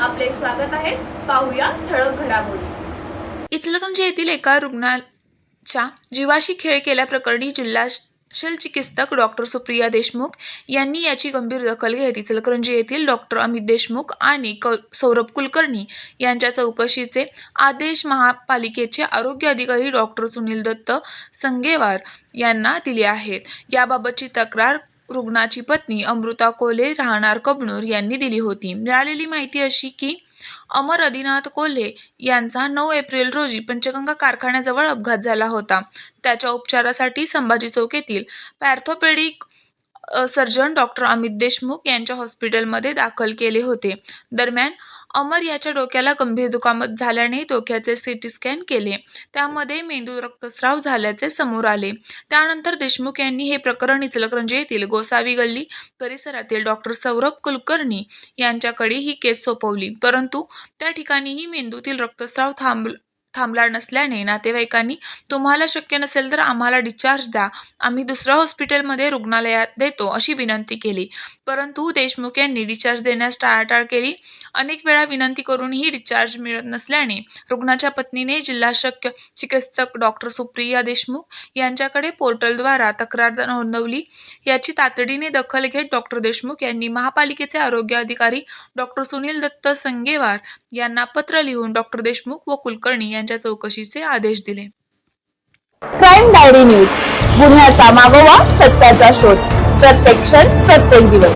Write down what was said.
आपले स्वागत आहे. पाहूया ठळक घडामोडी. इचलकरंजी येथील एका रुग्णाच्या जीवाशी खेळ केल्याप्रकरणी जिल्हा शल्यचिकित्सक डॉक्टर सुप्रिया देशमुख यांनी याची गंभीर दखल घेत इचलकरंजी येथील डॉक्टर अमित देशमुख आणि क सौरभ कुलकर्णी यांच्या चौकशीचे आदेश महापालिकेचे आरोग्य अधिकारी डॉक्टर सुनील दत्त संगेवार यांना दिले आहेत. याबाबतची तक्रार रुग्णाची पत्नी अमृता कोल्हे राहणार कबनूर यांनी दिली होती. मिळालेली माहिती अशी की अमर आदिनाथ कोल्हे यांचा नऊ एप्रिल रोजी पंचगंगा कारखान्याजवळ अपघात झाला होता. त्याच्या उपचारासाठी संभाजी चौक येथील orthopaedic surgeon doctor Amit Deshmukh यांच्या हॉस्पिटलमध्ये दाखल केले होते. दरम्यान अमर याच्या डोक्याला गंभीर दुखापत झाल्याने डोक्याचे सिटी स्कॅन केले. त्यामध्ये मेंदू रक्तस्राव झाल्याचे समोर आले. त्यानंतर देशमुख यांनी हे प्रकरण इचलकरंजी येथील गोसावी गल्ली परिसरातील डॉक्टर सौरभ कुलकर्णी यांच्याकडे ही केस सोपवली. परंतु त्या ठिकाणीही मेंदूतील रक्तस्राव थांब थांबला नसल्याने नातेवाईकांनी तुम्हाला शक्य नसेल तर आम्हाला डिस्चार्ज द्या. आम्ही दुसऱ्या हॉस्पिटलमध्ये रुग्णालयात देतो अशी विनंती केली. परंतु देशमुख यांनी डिस्चार्ज देण्यास टाळाटाळ केली. अनेक वेळा विनंती करूनही डिस्चार्ज मिळत नसल्याने रुग्णाच्या पत्नीने जिल्हा शक्य चिकित्सक डॉक्टर सुप्रिया देशमुख यांच्याकडे पोर्टलद्वारा तक्रार नोंदवली. याची तातडीने दखल घेत डॉक्टर देशमुख यांनी महापालिकेचे आरोग्य अधिकारी डॉक्टर सुनील दत्त संगेवार यांना पत्र लिहून डॉक्टर देशमुख व कुलकर्णी यांच्या चौकशीचे आदेश दिले. Crime diary news. गुन्ह्याचा मागोवा सत्याचा शोध. प्रत्येक क्षण प्रत्येक दिवस.